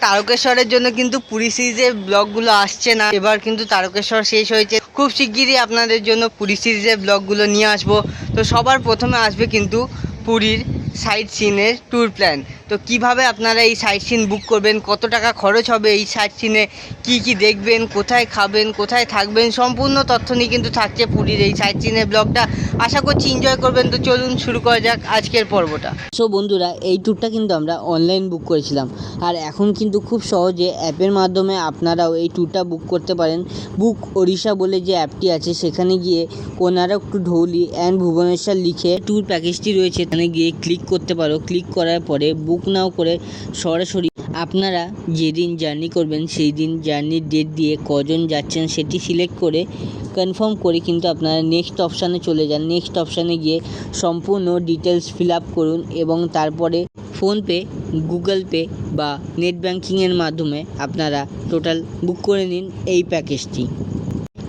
তারকেশ্বরের জন্য কিন্তু পুরী সিরিজের ব্লগগুলো আসছে না। এবার কিন্তু তারকেশ্বর শেষ হয়েছে। খুব শিগগিরই আপনাদের জন্য পুরী সিরিজের ব্লগগুলো নিয়ে আসব। তো সবার প্রথমে আসবে কিন্তু পুরীর সাইট সিনের ট্যুর প্ল্যান তো কীভাবে আপনারা এই সাইট সিন বুক করবেন? কত টাকা খরচ হবে এই সাইট সিনে কী কী দেখবেন? কোথায় খাবেন? কোথায় থাকবেন? সম্পূর্ণ তথ্য নিয়ে কিন্তু থাকছে পুরীর এই সাইট সিনের ব্লগটা আশা করছি এনজয় করবেন। তো চলুন শুরু করা যাক আজকের পর্বটা। সো বন্ধুরা, এই ট্যুরটা কিন্তু আমরা অনলাইন বুক করেছিলাম। আর এখন কিন্তু খুব সহজে অ্যাপের মাধ্যমে আপনারাও এই ট্যুরটা বুক করতে পারেন। বুক ওড়িশা বলে যে অ্যাপটি আছে, সেখানে গিয়ে ওনারা একটু ঢৌলি অ্যান্ড ভুবনেশ্বর লিখে ট্যুর প্যাকেজটি রয়েছে। এখানে গিয়ে ক্লিক করতে পারো। ক্লিক করার পরে বুক নাও করে সরাসরি আপনারা যেদিন জার্নি করবেন সেই দিন জার্নির ডেট দিয়ে কজন যাচ্ছেন সেটি সিলেক্ট করে কনফার্ম করে কিন্তু আপনারা নেক্সট অপশানে চলে যান। নেক্সট অপশানে গিয়ে সম্পূর্ণ ডিটেলস ফিল আপ করুন এবং তারপরে ফোনপে গুগল পে বা নেট ব্যাঙ্কিংয়ের মাধ্যমে আপনারা টোটাল বুক করে নিন এই প্যাকেজটি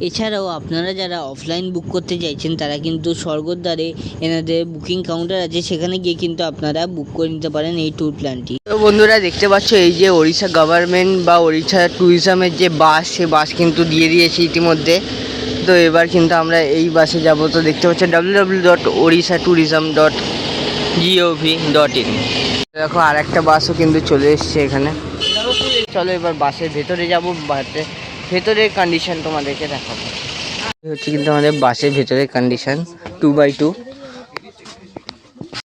এছাড়াও আপনারা যারা অফলাইন বুক করতে চাইছেন, তারা কিন্তু স্বর্গদ্বারে এনাদের বুকিং কাউন্টার আছে। সেখানে গিয়ে কিন্তু আপনারা বুক করে নিতে পারেন এই ট্যুর প্ল্যানটি তো বন্ধুরা, দেখতে পাচ্ছ এই যে ওড়িশা গভর্নমেন্ট বা ওড়িশা ট্যুরিজমের যে বাস সে বাস কিন্তু দিয়ে দিয়েছে ইতিমধ্যে। তো এবার কিন্তু আমরা এই বাসে যাব। তো দেখতে পাচ্ছেন W W dot Odisha tourism dot GOV dot in দেখো আর একটা বাসও কিন্তু চলে এসছে এখানে। চলো এবার বাসের ভেতরে যাব বাসে ভেতরের কন্ডিশন তোমাদেরকে দেখাবো। হচ্ছে কিন্তু আমাদের বাসের ভেতরের কন্ডিশন টু বাই টু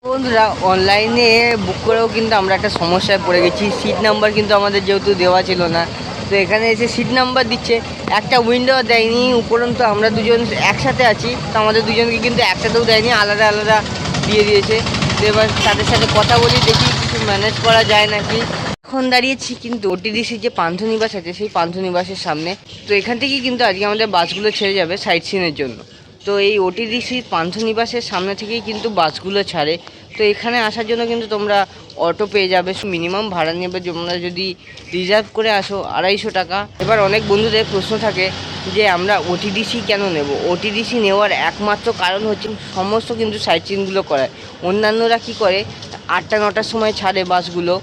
বন্ধুরা অনলাইনে বুক করেও কিন্তু আমরা একটা সমস্যায় পড়ে গেছি। সিট নাম্বার কিন্তু আমাদের যেহেতু দেওয়া ছিল না, তো এখানে এসে সিট নাম্বার দিচ্ছে। একটা উইন্ডো দেয়নি, উপরন্তু আমরা দুজন একসাথে আছি, তো আমাদের দুজনকে কিন্তু একসাথেও দেয়নি, আলাদা আলাদা দিয়ে দিয়েছে। তো এবার তাদের সাথে কথা বলি, দেখি কিছু ম্যানেজ করা যায় নাকি। এখন দাঁড়িয়েছি কিন্তু ওটিডিসির যে পান্থনিবাস আছে, সেই পান্থনিবাসের সামনে। তো এখান থেকেই কিন্তু আজকে আমাদের বাসগুলো ছেড়ে যাবে সাইট সিনের জন্য। তো এই ওটিডিসির পান্থনিবাসের সামনে থেকেই কিন্তু বাসগুলো ছাড়ে। তো এখানে আসার জন্য কিন্তু তোমরা অটো পেয়ে যাবে। মিনিমাম ভাড়া নেবে তোমরা যদি রিজার্ভ করে আসো আড়াইশো টাকা। এবার অনেক বন্ধুদের প্রশ্ন থাকে যে আমরা ওটিডিসি কেন নেব? ওটিডিসি নেওয়ার একমাত্র কারণ হচ্ছে সমস্ত কিন্তু সাইট সিনগুলো করায়। অন্যান্যরা কি করে? আটটা, নটার সময় ছাড়ে বাসগুলো।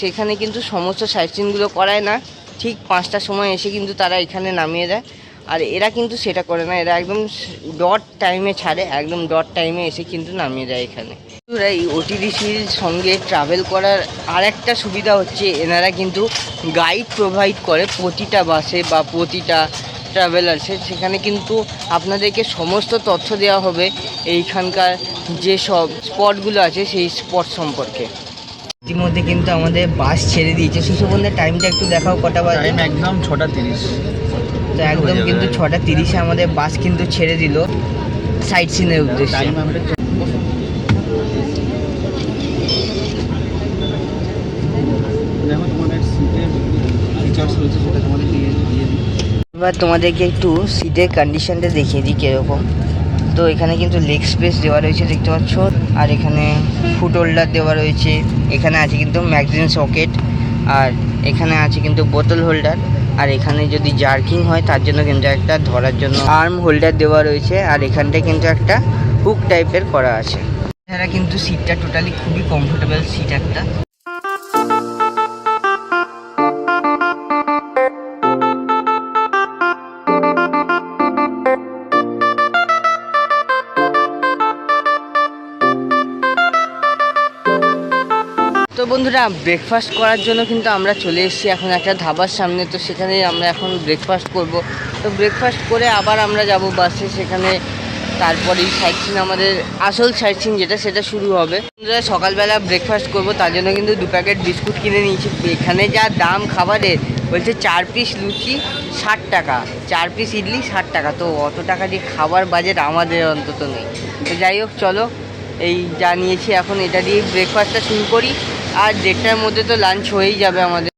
সেখানে কিন্তু সমস্ত সাইট সিনগুলো করায় না। ঠিক পাঁচটার সময় এসে কিন্তু তারা এখানে নামিয়ে দেয়। আর এরা কিন্তু সেটা করে না, এরা একদম ডট টাইমে ছাড়ে, একদম ডট টাইমে এসে কিন্তু নামিয়ে দেয় এখানে। এই ওটিডিসির সঙ্গে ট্রাভেল করার আরেকটা সুবিধা হচ্ছে, এনারা কিন্তু গাইড প্রোভাইড করে প্রতিটা বাসে বা প্রতিটা ট্রাভেলার্সে সেখানে কিন্তু আপনাদেরকে সমস্ত তথ্য দেওয়া হবে এইখানকার যেসব স্পটগুলো আছে সেই স্পট সম্পর্কে। ইতিমধ্যে কিন্তু আমাদের বাস ছেড়ে দিয়েছে। সুশোভনের টাইমটা একটু দেখাও কটা বাজে? টাইম একদম ছটা তিরিশ। তো একদম কিন্তু ছটা তিরিশে আমাদের বাস কিন্তু ছেড়ে দিল। সাইট সিনের উদ্দেশ্যে। এবার তোমাদেরকে একটু সিটের কন্ডিশনটা দেখিয়ে দিই কীরকম। তো এখানে কিন্তু লেগ স্পেস দেওয়া রয়েছে, দেখতে পাচ্ছ। আর এখানে ফুট হোল্ডার দেওয়া রয়েছে। এখানে আছে কিন্তু ম্যাগজিন সকেট আর এখানে আছে কিন্তু বোতল হোল্ডার আর এখানে যদি জার্কিং হয়, তার জন্য কিন্তু একটা ধরার জন্য আর্ম হোল্ডার দেওয়া রয়েছে, আর এখানটায় কিন্তু একটা হুক টাইপের করা আছে। এছাড়া কিন্তু সিটটা টোটালি খুবই কমফোর্টেবল সিট একটা। বন্ধুরা ব্রেকফাস্ট করার জন্য কিন্তু আমরা চলে এসেছি। এখন একটা ধাবার সামনে, তো সেখানে আমরা এখন ব্রেকফাস্ট করব। তো ব্রেকফাস্ট করে আবার আমরা যাব বাসে সেখানে তারপরেই সাইট সিন আমাদের আসল সাইট সিন যেটা, সেটা শুরু হবে। বন্ধুরা, সকালবেলা ব্রেকফাস্ট করব, তার জন্য কিন্তু দু প্যাকেট বিস্কুট কিনে নিয়েছি। এখানে যা দাম খাবারের বলছে চার পিস লুচি ষাট টাকা। চার পিস ইডলি ষাট টাকা। তো অত টাকা দিয়ে খাবার বাজেট আমাদের অন্তত নেই। তো যাই হোক, চলো, এই যা নিয়েছি, এখন এটা দিয়ে ব্রেকফাস্টটা শুরু করি। আর দেড়টার মধ্যে তো লাঞ্চ হয়েই যাবে আমাদের।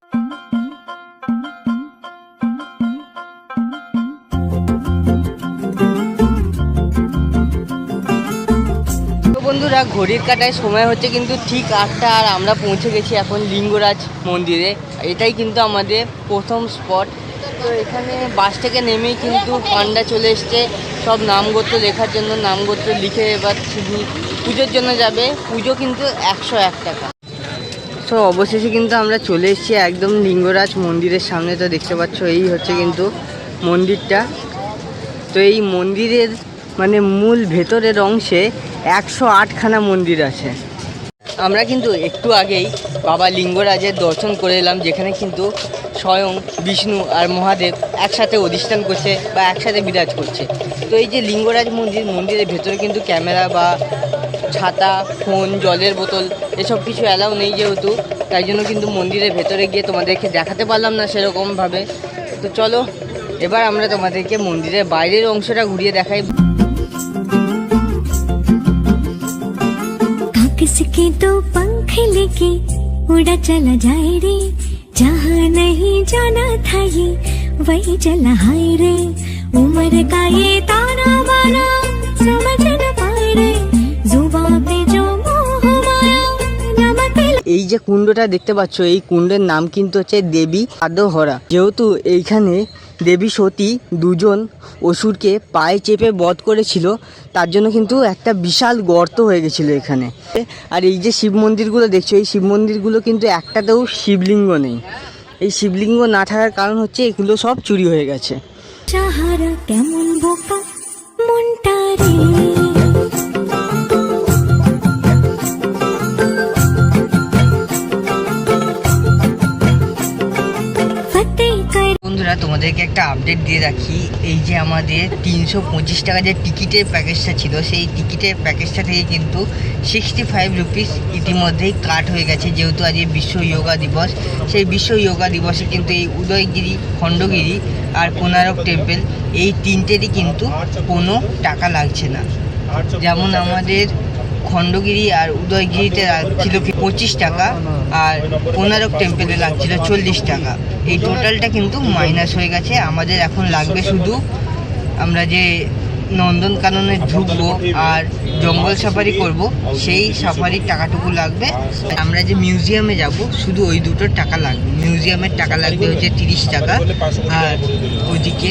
বন্ধুরা, ঘড়ির কাটায় সময় হচ্ছে কিন্তু ঠিক আটটা আর আমরা পৌঁছে গেছি এখন লিঙ্গরাজ মন্দিরে। এটাই কিন্তু আমাদের প্রথম স্পট তো এখানে বাস থেকে নেমেই কিন্তু পান্ডা চলে এসছে। সব নামগোত্র লেখার জন্য, নামগোত্র লিখে এবার শুধু পুজোর জন্য যাবে। পুজো কিন্তু একশো এক টাকা। তো অবশেষে কিন্তু আমরা চলে এসেছি একদম লিঙ্গরাজ মন্দিরের সামনে। তো দেখতে পাচ্ছ, এই হচ্ছে কিন্তু মন্দিরটা। তো এই মন্দিরের মানে মূল ভেতরের অংশে একশো আটখানা মন্দির আছে। আমরা কিন্তু একটু আগেই বাবা লিঙ্গরাজের দর্শন করে এলাম, যেখানে কিন্তু স্বয়ং বিষ্ণু আর মহাদেব একসাথে অধিষ্ঠান করছে বা একসাথে বিরাজ করছে। তো এই যে লিঙ্গরাজ মন্দির, মন্দিরের ভেতরে কিন্তু ক্যামেরা বা ছাতা ফোন জলের বোতল এসব কিছু অ্যালাউ নেই যেহেতু তাই জন্য কিন্তু মন্দিরের ভেতরে গিয়ে তোমাদেরকে দেখাতে পারলাম না সেরকমভাবে তো চলো এবার আমরা তোমাদেরকে মন্দিরের বাইরের অংশটা ঘুরিয়ে দেখাই काकस के तो पंख लेके उड़ा चला जाए रे जहाँ नहीं जाना था ये वही चला हाय रे उम्र का ये ताना बाना समझ न पाए रे এই যে কুণ্ডটা দেখতে পাচ্ছ, এই কুণ্ডের নাম কিন্তু হচ্ছে দেবী আদহরা যেহেতু এইখানে দেবী সতী দুজন অসুরকে পায়ে চেপে বধ করেছিল, তার জন্য কিন্তু একটা বিশাল গর্ত হয়ে গেছিল এখানে। আর এই যে শিব মন্দিরগুলো দেখছ, এই শিব মন্দিরগুলো কিন্তু একটাতেও শিবলিঙ্গ নেই। এই শিবলিঙ্গ না থাকার কারণ হচ্ছে এগুলো সব চুরি হয়ে গেছে। কেমন বোকা বন্ধুরা, তোমাদেরকে একটা আপডেট দিয়ে রাখি। এই যে আমাদের তিনশো পঁচিশ টাকা যে টিকিটের প্যাকেজটা ছিল, সেই টিকিটের প্যাকেজটা থেকে কিন্তু সিক্সটি ফাইভ রুপিস ইতিমধ্যেই কাট হয়ে গেছে, যেহেতু আজকে বিশ্ব যোগা দিবস। সেই বিশ্ব যোগা দিবসে কিন্তু এই উদয়গিরি, খণ্ডগিরি আর কোনারক টেম্পল এই তিনটেরই কিন্তু কোনো টাকা লাগছে না। যেমন আমাদের খণ্ডগিরি আর উদয়গিরিতে লাগছিল পঁচিশ টাকা আর কোনারক টেম্পেলে লাগছিল চল্লিশ টাকা। এই টোটালটা কিন্তু মাইনাস হয়ে গেছে। আমাদের এখন লাগবে শুধু আমরা যে নন্দনকাননে ঢুকবো আর জঙ্গল সাফারি করব, সেই সাফারির টাকাটুকু লাগবে। আমরা যে মিউজিয়ামে যাব, শুধু ওই দুটোর টাকা লাগবে। মিউজিয়ামের টাকা লাগবে হচ্ছে তিরিশ টাকা আর ওদিকে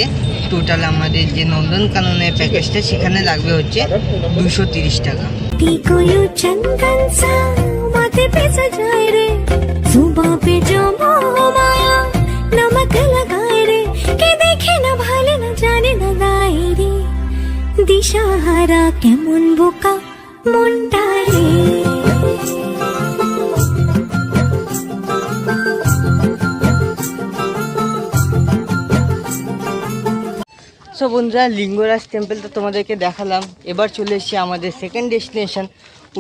টোটাল আমাদের যে নন্দনকাননের প্যাকেজটা, সেখানে লাগবে হচ্ছে দুশো তিরিশ টাকা। टी को यू चंदन सा माथे पे सजाए रे जुबा पे जो मोह माया नमक लगाए रे के देखे न भाले न जाने न गाए रे দিশাহারা কেমন বোকা মনটা রে সো বন্ধুরা, লিঙ্গরাজ টেম্পল তো তোমাদেরকে দেখালাম। এবার চলে এসেছি আমাদের সেকেন্ড ডেস্টিনেশন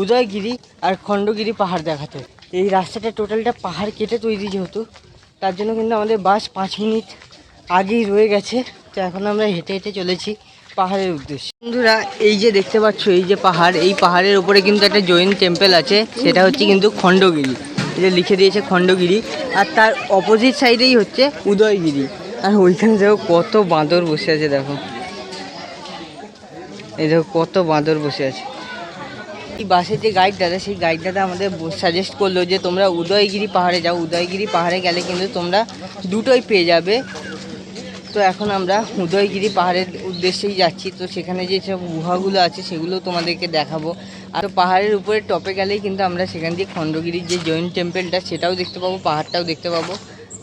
উদয়গিরি আর খণ্ডগিরি পাহাড় দেখাতে। এই রাস্তাটা টোটালটা পাহাড় কেটে তৈরি যেহেতু, তার জন্য কিন্তু আমাদের বাস পাঁচ মিনিট আগেই রয়ে গেছে। তো এখন আমরা হেঁটে হেঁটে চলেছি পাহাড়ের উদ্দেশ্যে। বন্ধুরা, এই যে দেখতে পাচ্ছ, এই যে পাহাড়, এই পাহাড়ের উপরে কিন্তু একটা জৈন টেম্পল আছে, সেটা হচ্ছে কিন্তু খণ্ডগিরি। এটা লিখে দিয়েছে খণ্ডগিরি, আর তার অপোজিট সাইডেই হচ্ছে উদয়গিরি। আর ওইখানে দেখো কত বাঁদর বসে আছে, দেখো। এই দেখো কত বাঁদর বসে আছে। এই বাসের যে গাইড দাদা, সেই গাইড দাদা আমাদের সাজেস্ট করল যে তোমরা উদয়গিরি পাহাড়ে যাও। উদয়গিরি পাহাড়ে গেলে কিন্তু তোমরা দুটোই পেয়ে যাবে। তো এখন আমরা উদয়গিরি পাহাড়ের উদ্দেশ্যেই যাচ্ছি। তো সেখানে যে সব গুহাগুলো আছে, সেগুলো তোমাদেরকে দেখাবো। আর পাহাড়ের উপরে টপে গেলেই কিন্তু আমরা সেখান দিয়ে খণ্ডগিরির যে জৈন টেম্পলটা সেটাও দেখতে পাবো, পাহাড়টাও দেখতে পাবো।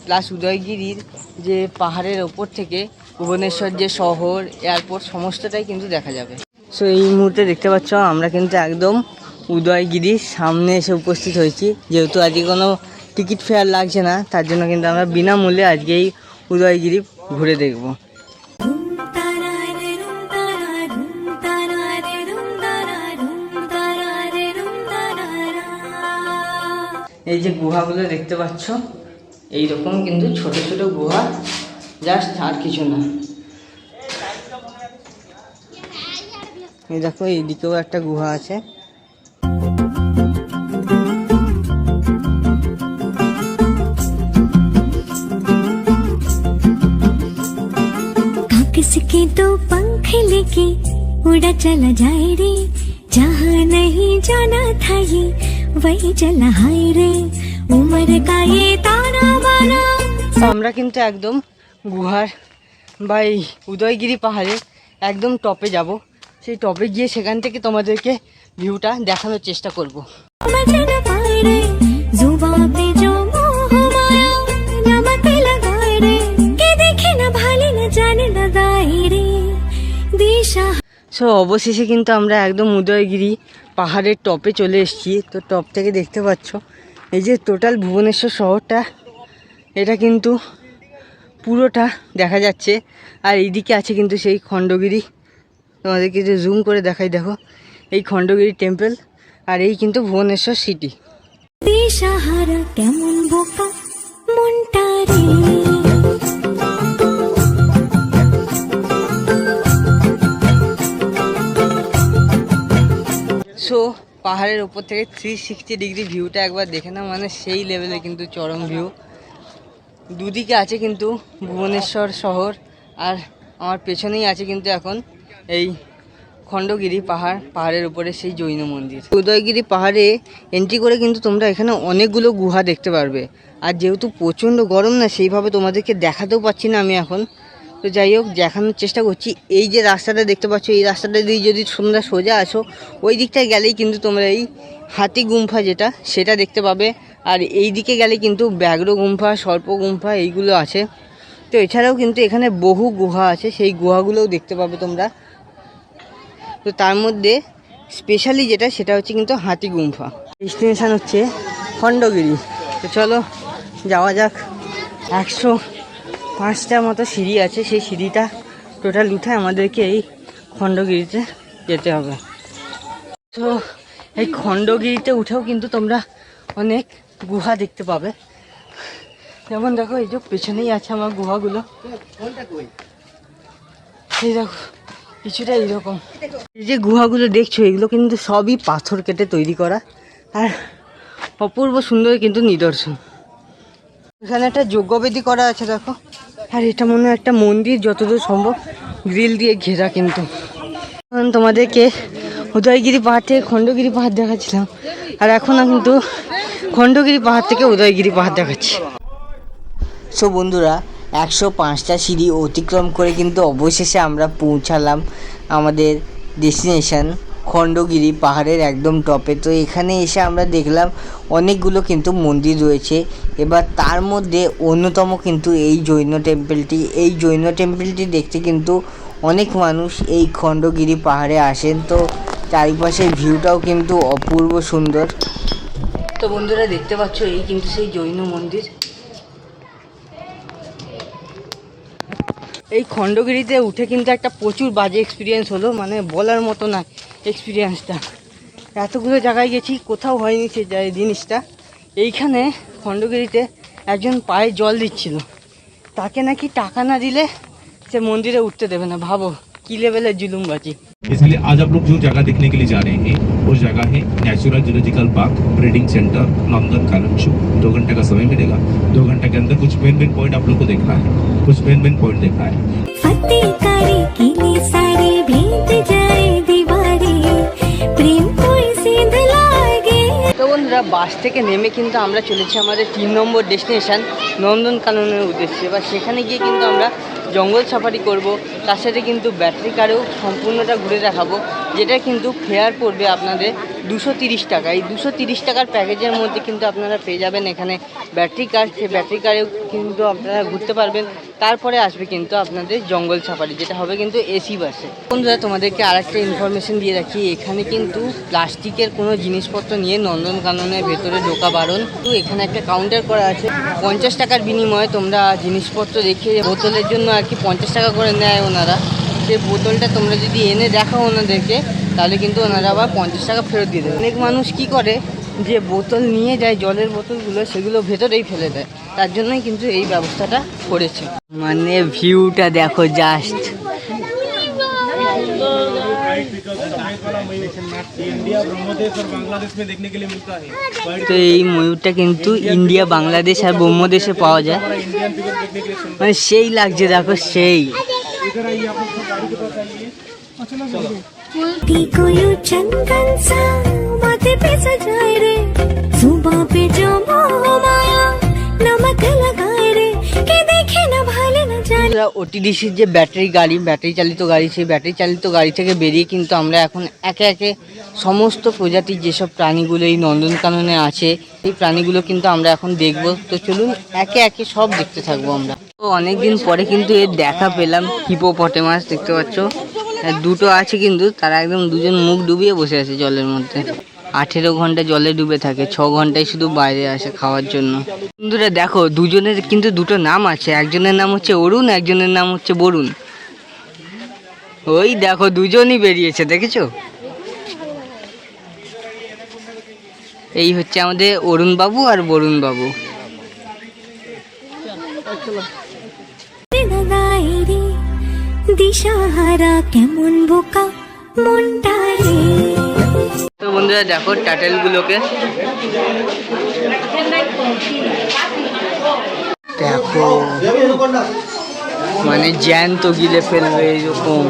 প্লাস উদয়গিরির যে পাহাড়ের ওপর থেকে ভুবনেশ্বর যে শহর, এয়ারপোর্ট, সমস্তটাই কিন্তু দেখা যাবে। সো এই মুহূর্তে দেখতে পাচ্ছ, আমরা কিন্তু একদম উদয়গিরির সামনে এসে উপস্থিত হয়েছি। যেহেতু আজকে কোনো টিকিট ফেয়ার লাগছে না, তার জন্য কিন্তু আমরা বিনামূল্যে আজকে এই উদয়গিরি ঘুরে দেখব। এই যে গুহাগুলো দেখতে পাচ্ছ এই রকম কিন্তু ছোট ছোট গুহা জাস্ট আর কিছু না এই দেখো এইদিকেও একটা গুহা আছে काकस के तो पंख लेके उड़ा चला जाए रे जहाँ नहीं जाना था ये वही चला हाय रे আমরা কিন্তু একদম গুহার বা এই উদয়গিরি পাহাড়ের একদম টপে যাব। সেই টপে গিয়ে সেখান থেকে তোমাদেরকে ভিউটা দেখানোর চেষ্টা করব। সো অবশেষে কিন্তু আমরা একদম উদয়গিরি পাহাড়ের টপে চলে এসেছি। তো টপ থেকে দেখতে পাচ্ছ এই যে টোটাল ভুবনেশ্বর শহরটা এটা কিন্তু পুরোটা দেখা যাচ্ছে। আর এইদিকে আছে কিন্তু সেই খণ্ডগিরি। তোমাদেরকে যে জুম করে দেখাই দেখো। এই খণ্ডগিরি টেম্পল আর এই কিন্তু ভুবনেশ্বর সিটি কেমন বোকা মনটা সো পাহাড়ের ওপর থেকে থ্রি সিক্সটি ডিগ্রি ভিউটা একবার দেখে না মানে সেই লেভেলে কিন্তু চরম ভিউ দুদিকে আছে কিন্তু ভুবনেশ্বর শহর, আর আমার পেছনেই আছে কিন্তু এখন এই খণ্ডগিরি পাহাড়, পাহাড়ের উপরে সেই জৈন মন্দির। উদয়গিরি পাহাড়ে এন্ট্রি করে কিন্তু তোমরা এখানে অনেকগুলো গুহা দেখতে পারবে। আর যেহেতু প্রচণ্ড গরম না, সেইভাবে তোমাদেরকে দেখাতেও পাচ্ছি না আমি এখন। তো যাই হোক, দেখানোর চেষ্টা করছি। এই যে রাস্তাটা দেখতে পাচ্ছ, এই রাস্তাটা দিয়ে যদি তোমরা সোজা আসো ওই দিকটায় গেলেই কিন্তু তোমরা এই হাতি গুম্ফা যেটা, সেটা দেখতে পাবে। আর এই দিকে গেলে কিন্তু ব্যাঘ্র গুম্ফা, সর্প গুম্ফা, এইগুলো আছে। তো এছাড়াও কিন্তু এখানে বহু গুহা আছে, সেই গুহাগুলোও দেখতে পাবে তোমরা। তো তার মধ্যে স্পেশালি যেটা, সেটা হচ্ছে কিন্তু হাতি গুম্ফা। ডেস্টিনেশান হচ্ছে খণ্ডগিরি। তো চলো, যাওয়া যাক। একশো পাঁচটার মতো সিঁড়ি আছে, সেই সিঁড়িটা টোটাল উঠে আমাদেরকে এই খণ্ডগিরিতে যেতে হবে। তো এই খণ্ডগিরিতে উঠেও কিন্তু তোমরা অনেক গুহা দেখতে পাবে। যেমন দেখো, এই যে পেছনেই আছে আমার গুহাগুলো। এই দেখো, কিছুটা এইরকম। এই যে গুহাগুলো দেখছ, এগুলো কিন্তু সবই পাথর কেটে তৈরি করা। আর অপূর্ব সুন্দর কিন্তু নিদর্শন। এখানে একটা যজ্ঞবেদী করা আছে, দেখো। আর এটা মনে হয় একটা মন্দির, যতদূর সম্ভব গ্রিল দিয়ে ঘেরা কিন্তু। এখন তোমাদেরকে উদয়গিরি পাহাড় থেকে খণ্ডগিরি পাহাড় দেখাচ্ছিলাম। আর এখন কিন্তু খণ্ডগিরি পাহাড় থেকে উদয়গিরি পাহাড় দেখাচ্ছি। সো বন্ধুরা, একশো পাঁচটা সিঁড়ি অতিক্রম করে কিন্তু অবশেষে আমরা পৌঁছালাম আমাদের ডেস্টিনেশন খণ্ডগিরি পাহাড়ের একদম টপে। তো এখানে এসে আমরা দেখলাম অনেকগুলো কিন্তু মন্দির রয়েছে। এবার তার মধ্যে অন্যতম কিন্তু এই জৈন টেম্পলটি। এই জৈন টেম্পলটি দেখতে কিন্তু অনেক মানুষ এই খণ্ডগিরি পাহাড়ে আসেন। তো চারিপাশের ভিউটাও কিন্তু অপূর্ব সুন্দর। তো বন্ধুরা দেখতে পাচ্ছ, এই কিন্তু সেই জৈন মন্দির। এই খণ্ডগিরিতে উঠে কিন্তু একটা প্রচুর বাজে এক্সপিরিয়েন্স হলো। মানে বলার মতো না এক্সপিরিয়েন্সটা এতগুলো জায়গায় গেছি কোথাও হয়নি সে জায়- জিনিসটা এইখানে খণ্ডগিরিতে একজন পায়ে জল দিচ্ছিল তাকে নাকি টাকা না দিলে সে মন্দিরে উঠতে দেবে না ভাবো কী লেভেলের জুলুমবাজি इसलिए आज आप लोग जो जगह देखने के लिए जा रहे हैं वो जगह है natural zoological park breeding centre Nandan Kanan show दो घंटे का समय मिलेगा दो घंटे के अंदर कुछ मेन मेन पॉइंट आप लोग को देखना है कुछ मेन मेन पॉइंट देखना है বাস থেকে নেমে কিন্তু আমরা চলেছি আমাদের তিন নম্বর ডেস্টিনেশন নন্দনকাননের উদ্দেশ্যে। বা সেখানে গিয়ে কিন্তু আমরা জঙ্গল সাফারি করব। তার সাথে কিন্তু ব্যাটারি কারেও সম্পূর্ণটা ঘুরে দেখাবো, যেটা কিন্তু ফেয়ার পড়বে আপনাদের দুশো তিরিশ টাকা। এই দুশো তিরিশ টাকার প্যাকেজের মধ্যে কিন্তু আপনারা পেয়ে যাবেন এখানে ব্যাটারি কার সেই ব্যাটারি কারেও কিন্তু আপনারা ঘুরতে পারবেন। তারপরে আসবে কিন্তু আপনাদের জঙ্গল সাফারি, যেটা হবে কিন্তু এসি বাসে। বন্ধুরা, তোমাদেরকে আরেকটা ইনফরমেশন দিয়ে রাখি। এখানে কিন্তু প্লাস্টিকের কোনো জিনিসপত্র নিয়ে নন্দনকাননের ভেতরে ঢোকা বারণ। তো এখানে একটা কাউন্টার করা আছে। পঞ্চাশ টাকার বিনিময়ে তোমরা জিনিসপত্র রেখে বোতলের জন্য আর কি পঞ্চাশ টাকা করে নেয় ওনারা। সেই বোতলটা তোমরা যদি এনে দেখো ওনাদেরকে, তাহলে কিন্তু ওনারা আবার পঞ্চাশ টাকা ফেরত দিয়ে দেবে। অনেক মানুষ কি করে, যে বোতল নিয়ে যায়, জলের বোতলগুলো, সেগুলো ভেতরেই ফেলে দেয়। তার জন্যই কিন্তু এই ব্যবস্থাটা করেছে। মানে ভিউটা দেখো জাস্ট তো এই ময়ূরটা কিন্তু ইন্ডিয়া, বাংলাদেশ আর ব্রহ্মদেশে পাওয়া যায়। মানে সেই লাগছে, দেখো সেই। टी को यूं चंदन सा माथे पे सजाए रे जुबा पे जो मोह माया नमक लगाए रे के देखे न भाले न जाने ওটিডিসির যে ব্যাটারি গাড়ি ব্যাটারি চালিত গাড়ি সেই ব্যাটারি চালিত গাড়ি থেকে বেরিয়ে কিন্তু আমরা এখন একে একে সমস্ত প্রজাতির যেসব প্রাণীগুলো এই নন্দনকাননে আছে এই প্রাণীগুলো কিন্তু আমরা এখন দেখব তো চলুন একে একে সব দেখতে থাকবো আমরা তো অনেকদিন পরে কিন্তু এর দেখা পেলাম হিপোপটেমাস দেখতে পাচ্ছ আর দুটো আছে কিন্তু, তারা একদম দুজন মুখ ডুবিয়ে বসে আছে জলের মধ্যে। আঠেরো ঘণ্টা জলে ডুবে থাকে, ছ ঘন্টায় শুধু বাইরে আসে খাওয়ার জন্য। বন্ধুরা, দেখো, দুজনের কিন্তু দুটো নাম আছে। একজনের নাম হচ্ছে অরুণ, একজনের নাম হচ্ছে বরুণ। ওই দেখো, দুজনই বেরিয়েছে, দেখেছ? এই হচ্ছে আমাদের অরুণ বাবু আর বরুণ বাবু দিশাহারা কেমন বোকা মনটা তো বন্ধুরা, দেখো টাটেলগুলোকে। দেখো মানে জ্যান্ত গিলে ফেলবে এরকম।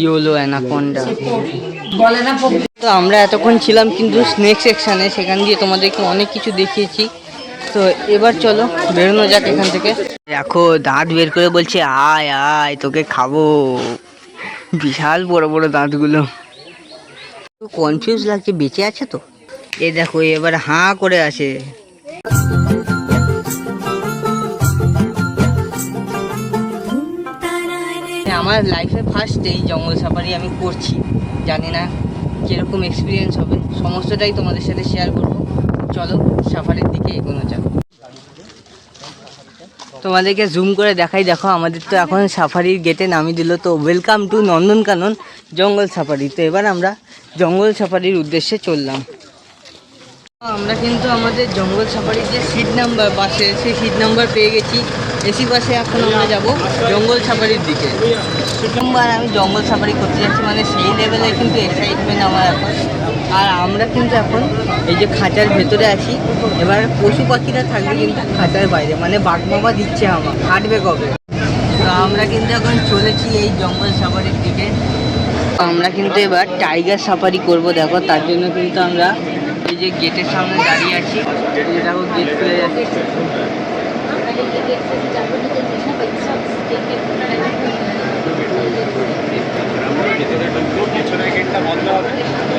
Yellow anaconda. তো আমরা এতক্ষণ ছিলাম কিন্তু স্নেক সেকশানে, সেখান দিয়ে তোমাদেরকে অনেক কিছু দেখিয়েছি। তো এবার চলো, বেরোনো যাক এখান থেকে। দেখো, দাঁত বের করে বলছে, আয় আয়, তোকে খাব। বিশাল বড় বড় দাঁতগুলো। কনফিউজ লাগছে, বেঁচে আছে তো? এ দেখো, এবার হাঁ করে আছে আমার লাইফে ফার্স্ট এই জঙ্গল সাফারি আমি করছি। জানি না কীরকম এক্সপিরিয়েন্স হবে। সমস্তটাই তোমাদের সাথে শেয়ার করব। চলো, সাফারির দিকে এগোনো যাক। তোমাদেরকে জুম করে দেখাই, দেখো আমাদের তো এখন সাফারির গেটে নামিয়ে দিল। তো ওয়েলকাম টু নন্দনকানন জঙ্গল সাফারি। তো এবার আমরা জঙ্গল সাফারির উদ্দেশ্যে চললাম। আমরা কিন্তু আমাদের জঙ্গল সাফারির যে সিট নাম্বার বাসে সেই সিট নাম্বার পেয়ে গেছি। এসি বাসে এখন আমরা যাব জঙ্গল সাফারির দিকে। প্রথমবার আমি জঙ্গল সাফারি করতে যাচ্ছি মানে সেই লেভেলে কিন্তু এক্সাইটমেন্ট আমার এখন। আর আমরা কিন্তু এখন এই যে খাঁচার ভেতরে আছি। এবার পশু পাখিরা থাকবে কিন্তু খাঁচার বাইরে। মানে বাঘ মামা দিচ্ছে আমার হাঁটবে কবে? তো আমরা কিন্তু এখন চলেছি এই জঙ্গল সাফারির দিকে। আমরা কিন্তু এবার টাইগার সাফারি করব। দেখো, তার জন্য কিন্তু আমরা এই যে গেটের সামনে দাঁড়িয়ে আছি। দেখো, গেট খুলে যাচ্ছে। মানে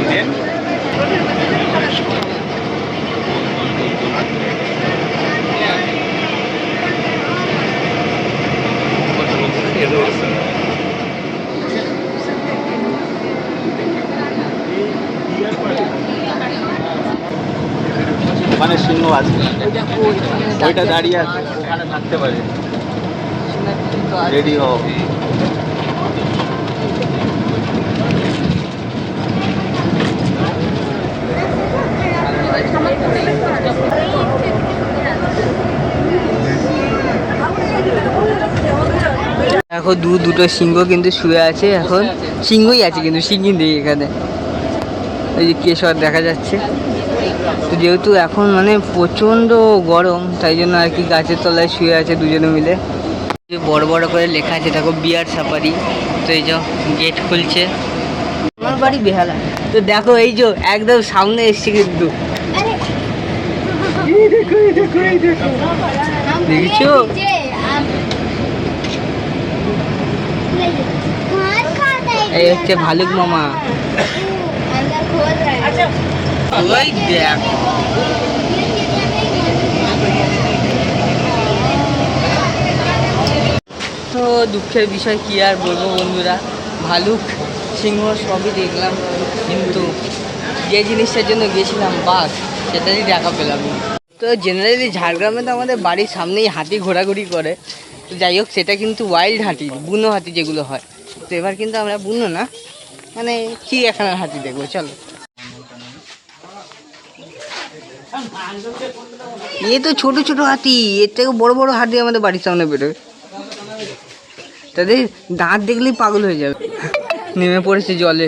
সিংহ আছে ওই দেখো ওইখানে ওইটা দাঁড়িয়ে দাঁড়িয়ে আছে ওখানে থাকতে পারে। আছে। রেডি হও। দেখো দু দুটো সিংহ কিন্তু শুয়ে আছে এখন। সিংহই আছে কিন্তু, সিংহই নেই এখানে। ওই যে কেশর দেখা যাচ্ছে। তো যেহেতু এখন মানে প্রচণ্ড গরম, তাই জন্য আর কি গাছের তলায় শুয়ে আছে দুজনে মিলে। বড় বড় করে লেখা আছে, দেখো বিয়ার সাফারি। তো এই যে গেট খুলছে। আমার বাড়ি বেহালা। তো দেখো এই যে একদম সামনে এসছে কিন্তু। এই দেখো এই দেখো এই দেখো দেখছ হচ্ছে ভালুক মামা। তো দুঃখের বিষয় কি আর বলব বন্ধুরা? ভালুক সিংহ সবই দেখলাম, কিন্তু যে জিনিসটার জন্য গেছিলাম বাঘ, সেটারই দেখা পেলাম। না। তো জেনারেলি ঝাড়গ্রামে তো আমাদের বাড়ির সামনেই হাতি ঘোরাঘুরি করে। তো যাই হোক, সেটা কিন্তু ওয়াইল্ড হাতি, বুনো হাতি যেগুলো হয়। তো এবার কিন্তু আমরা বুনো না মানে চিড়িয়াখানার হাতি দেখব, চলো। এ তো ছোট ছোট হাতি, এর থেকে বড় বড় হাতি আমাদের বাড়ির সামনে বেরোবে তাদের দাঁত দেখলেই পাগল হয়ে যাবে। নেমে পড়েছে জলে।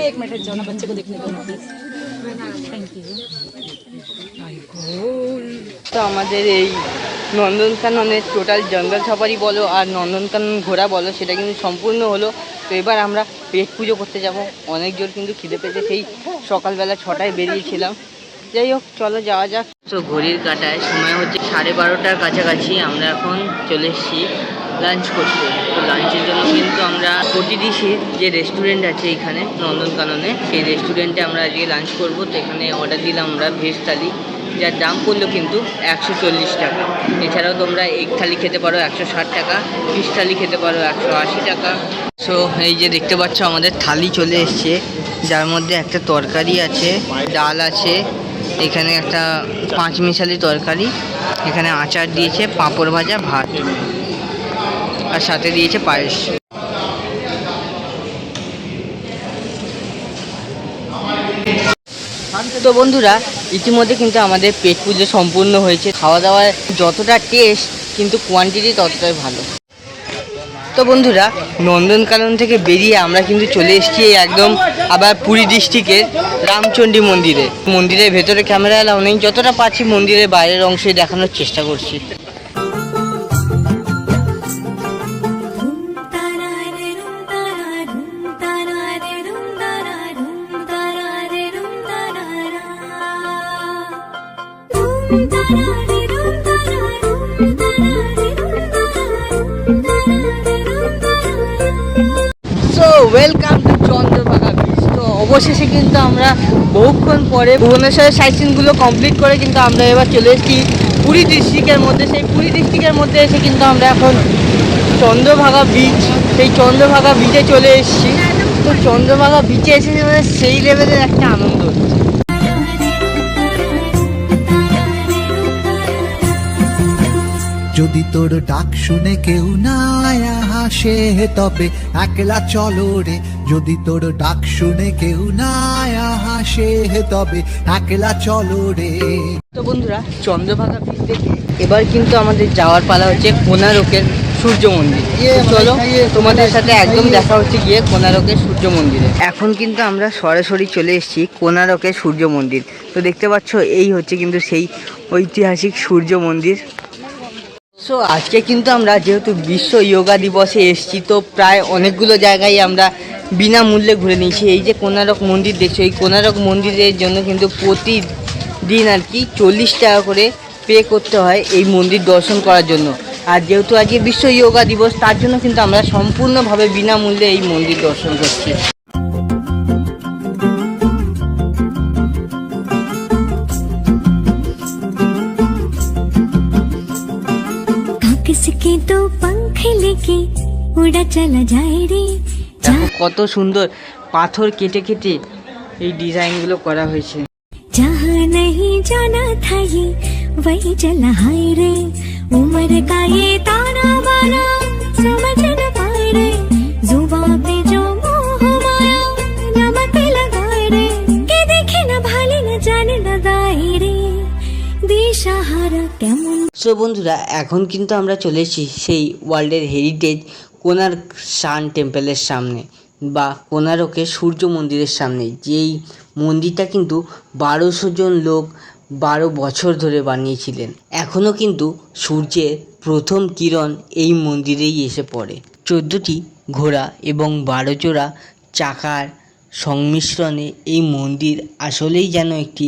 एक मिनट जाओ ना बच्चे को देखने दो प्लीज थैंक यू তো আমাদের এই নন্দনকাননের টোটাল জঙ্গল সাফারি বলো আর নন্দনকানন ঘোরা বলো সেটা কিন্তু সম্পূর্ণ হলো তো এবার আমরা পেট পুজো করতে যাব অনেক জোর কিন্তু খিদে পেয়েছে সেই সকালবেলা ছটায় বেরিয়েছিলাম যাই হোক চলো যাওয়া যাক তো ঘড়ির কাটায় সময় হচ্ছে সাড়ে বারোটার কাছাকাছি আমরা এখন চলে এসেছি লাঞ্চ করতে। তো লাঞ্চের জন্য কিন্তু আমরা প্রতিদিশির যে রেস্টুরেন্ট আছে এখানে, নন্দনকাননে, সেই রেস্টুরেন্টে আমরা আজকে লাঞ্চ করব। তো এখানে অর্ডার দিলাম আমরা ভেজ থালি, যার দাম পড়ল কিন্তু একশো চল্লিশ টাকা। এছাড়াও তোমরা এগ থালি খেতে পারো একশো ষাট টাকা ফিস থালি খেতে পারো একশো আশি টাকা। সো এই যে দেখতে পাচ্ছ আমাদের থালি চলে এসছে। যার মধ্যে একটা তরকারি আছে, ডাল আছে, এখানে একটা পাঁচ মিশালি তরকারি, এখানে আচার দিয়েছে, পাঁপড় ভাজা, ভাত। আর সাথে দিয়েছে পায়েস। তো বন্ধুরা, ইতিমধ্যে কিন্তু আমাদের পেট পুজো সম্পূর্ণ হয়েছে। খাওয়া দাওয়ার যতটা টেস্ট কিন্তু কোয়ান্টিটি ততটাই ভালো। তো বন্ধুরা, নন্দনকানন থেকে বেরিয়ে আমরা কিন্তু চলে এসেছি একদম আবার পুরী ডিস্ট্রিক্টের রামচণ্ডী মন্দিরে। মন্দিরের ভেতরে ক্যামেরা এলাও নেই, যতটা পাচ্ছি মন্দিরের বাইরের অংশে দেখানোর চেষ্টা করছি। কিন্তু আমরা বহুক্ষণ পরে ভুবনেশ্বরের সাইট সিনগুলো কমপ্লিট করে কিন্তু আমরা এবার চলে এসেছি পুরী ডিস্ট্রিক্টের মধ্যে। সেই পুরী ডিস্ট্রিক্টের মধ্যে এসে কিন্তু আমরা এখন চন্দ্রভাগা বিচ সেই চন্দ্রভাগা বিচে চলে এসেছি। তো চন্দ্রভাগা বিচে এসে সেই লেভেলের একটা আনন্দ যদি তোর ডাক শুনে কেউ না হাসে তবে একলা চলো রে। যদি তোর ডাক শুনে কেউ না হাসে তবে একলা চলো রে। তো বন্ধুরা চন্দ্রভাগা থেকে এবার কিন্তু আমাদের যাওয়ার পালা হচ্ছে কোনারকের সূর্য মন্দির। তো চলো তোমাদের সাথে একদম দেখা হচ্ছে গিয়ে কোনারকের সূর্য মন্দিরে। এখন কিন্তু আমরা সরাসরি চলে এসেছি কোনারকের সূর্য মন্দির। তো দেখতে পাচ্ছ এই হচ্ছে কিন্তু সেই ঐতিহাসিক সূর্য মন্দির। সো আজকে কিন্তু আমরা যেহেতু বিশ্ব যোগা দিবসে এসেছি, তো প্রায় অনেকগুলো জায়গায় আমরা বিনামূল্যে ঘুরে নিয়েছি। এই যে কোনারক মন্দির দেখছ, এই কোনারক মন্দিরের জন্য কিন্তু প্রতিদিন আর কি চল্লিশ টাকা করে পে করতে হয় এই মন্দির দর্শন করার জন্য। আর যেহেতু আজকে বিশ্ব যোগা দিবস, তার জন্য কিন্তু আমরা সম্পূর্ণভাবে বিনামূল্যে এই মন্দির দর্শন করছি। किसके तो पंख लेके उड़ा चला जाए रे দেখো কত সুন্দর পাথর কেটে কেটে এই ডিজাইনগুলো করা হয়েছে जहाँ नहीं जाना था ये वही चला हाय रे उम्र का ये ताना बाना समझ न पाए रे जुबा पे जो मोह माया नमक लगाए रे के देखे न भाले न जाने न दाए रे दिशाहारा কেমন সো বন্ধুরা, এখন কিন্তু আমরা চলে এসেছি সেই ওয়ার্ল্ডের হেরিটেজ কোনার্ক সান টেম্পলের সামনে বা কোনারকের সূর্য মন্দিরের সামনে। যেই মন্দিরটা কিন্তু বারোশো জন লোক বারো বছর ধরে বানিয়েছিলেন। এখনও কিন্তু সূর্যের প্রথম কিরণ এই মন্দিরেই এসে পড়ে। চোদ্দোটি ঘোড়া এবং বারো জোড়া চাকার সংমিশ্রণে এই মন্দির আসলেই যেন একটি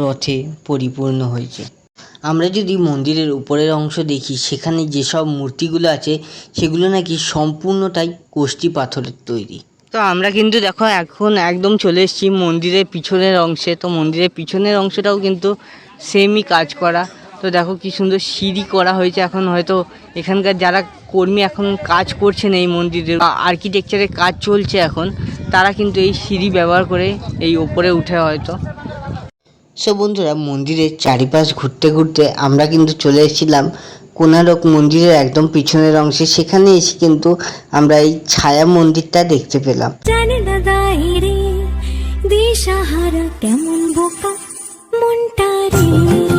রথে পরিপূর্ণ হয়েছে। আমরা যদি মন্দিরের উপরের অংশ দেখি, সেখানে যেসব মূর্তিগুলো আছে, সেগুলো নাকি সম্পূর্ণটাই কোষ্টি পাথরের তৈরি। তো আমরা কিন্তু দেখো, এখন একদম চলে এসেছি মন্দিরের পিছনের অংশে। তো মন্দিরের পিছনের অংশটাও কিন্তু সেমই কাজ করা। তো দেখো কি সুন্দর সিঁড়ি করা হয়েছে এখন। হয়তো এখানকার যারা কর্মী এখন কাজ করছেন এই মন্দিরের আর্কিটেকচারের কাজ চলছে এখন, তারা কিন্তু এই সিঁড়ি ব্যবহার করে এই ওপরে উঠে হয়তো। সো বন্ধুরা, মন্দিরের চারিপাশ ঘুরতে ঘুরতে আমরা কিন্তু চলে এসেছিলাম কোনারক মন্দিরের একদম পিছনের অংশে। সেখানে এসে কিন্তু আমরা এই ছায়া মন্দিরটা দেখতে পেলাম। দিশাহারা কেমন বোকা, মনটা রে।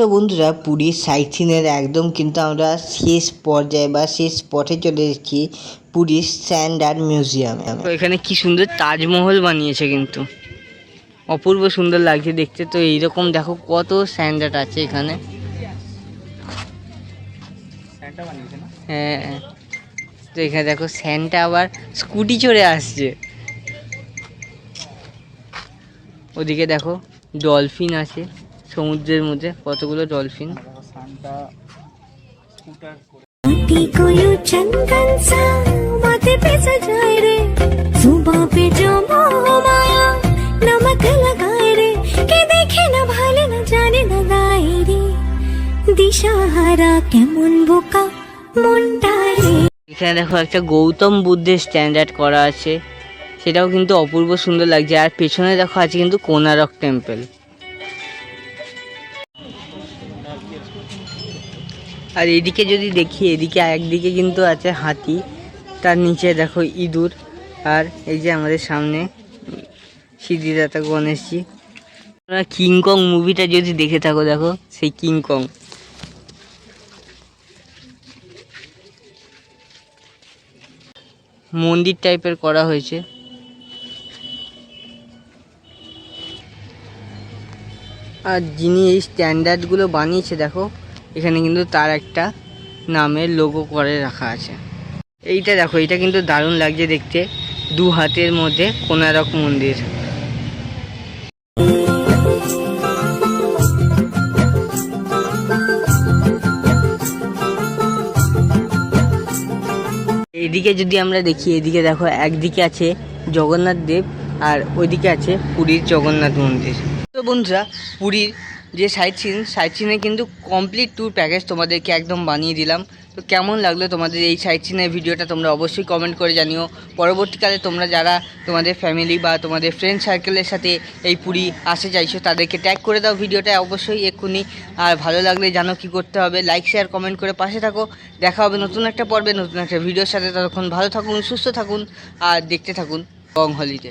সো বন্ধুরা পুরীর সাইট সিনের একদম কিন্তু আমরা শেষ পর্যায়ে বা শেষ স্পটে চলে এসেছি পুরীর স্যান্ড আর্ট মিউজিয়ামে তো এখানে কি সুন্দর তাজমহল বানিয়েছে কিন্তু। অপূর্ব সুন্দর লাগছে দেখতে। তো এইরকম দেখো কত স্যান্ড আর্ট আছে এখানে। হ্যাঁ তো এখানে দেখো স্যান্টা আবার স্কুটি চড়ে আসছে। ওদিকে দেখো ডলফিন আছে। সমুদ্রের মধ্যে কতগুলো ডলফিন কেমন বোকা এখানে দেখো একটা গৌতম বুদ্ধের স্ট্যান্ডার্ড করা আছে। সেটাও কিন্তু অপূর্ব সুন্দর লাগছে। আর পেছনে দেখো আছে কিন্তু কোনারক টেম্পল আর এদিকে যদি দেখি, এদিকে একদিকে কিন্তু আছে হাতি, তার নিচে দেখো ইঁদুর, আর এই যে আমাদের সামনে সিদ্ধিদাতা গণেশজি। তোমরা কিংকং মুভিটা যদি দেখে থাকো, দেখো সেই কিংকং মন্দির টাইপের করা হয়েছে। আর যিনি এই স্ট্যান্ডার্ডগুলো বানিয়েছে, দেখো এখানে কিন্তু তার একটা নামের লোগো করে রাখা আছে। এইটা দেখো, এটা কিন্তু দারুণ লাগছে দেখতে। দু হাতের মধ্যে কোনারক মন্দির। এদিকে যদি আমরা দেখি, এদিকে দেখো, একদিকে আছে জগন্নাথ দেব আর ওইদিকে আছে পুরীর জগন্নাথ মন্দির। তো বন্ধুরা, পুরীর যে সাইট সিন, সাইট সিনে কিন্তু কমপ্লিট ট্যুর প্যাকেজ তোমাদেরকে একদম বানিয়ে দিলাম। তো কেমন লাগল তোমাদের এই সাইট সিনের ভিডিওটা তোমরা অবশ্যই কমেন্ট করে জানিও। পরবর্তীকালে তোমরা যারা তোমাদের ফ্যামিলি বা তোমাদের ফ্রেন্ড সার্কেলের সাথে এই পুরী আসতে চাইছো, তাদেরকে ট্যাগ করে দাও ভিডিওটা অবশ্যই এক্ষুনি। আর ভালো লাগলে জানো কি করতে হবে লাইক শেয়ার কমেন্ট করে পাশে থাকো। দেখা হবে নতুন একটা পর্বে, নতুন একটা ভিডিওর সাথে। ততক্ষণ ভালো থাকুন, সুস্থ থাকুন, আর দেখতে থাকুন বং হলিডে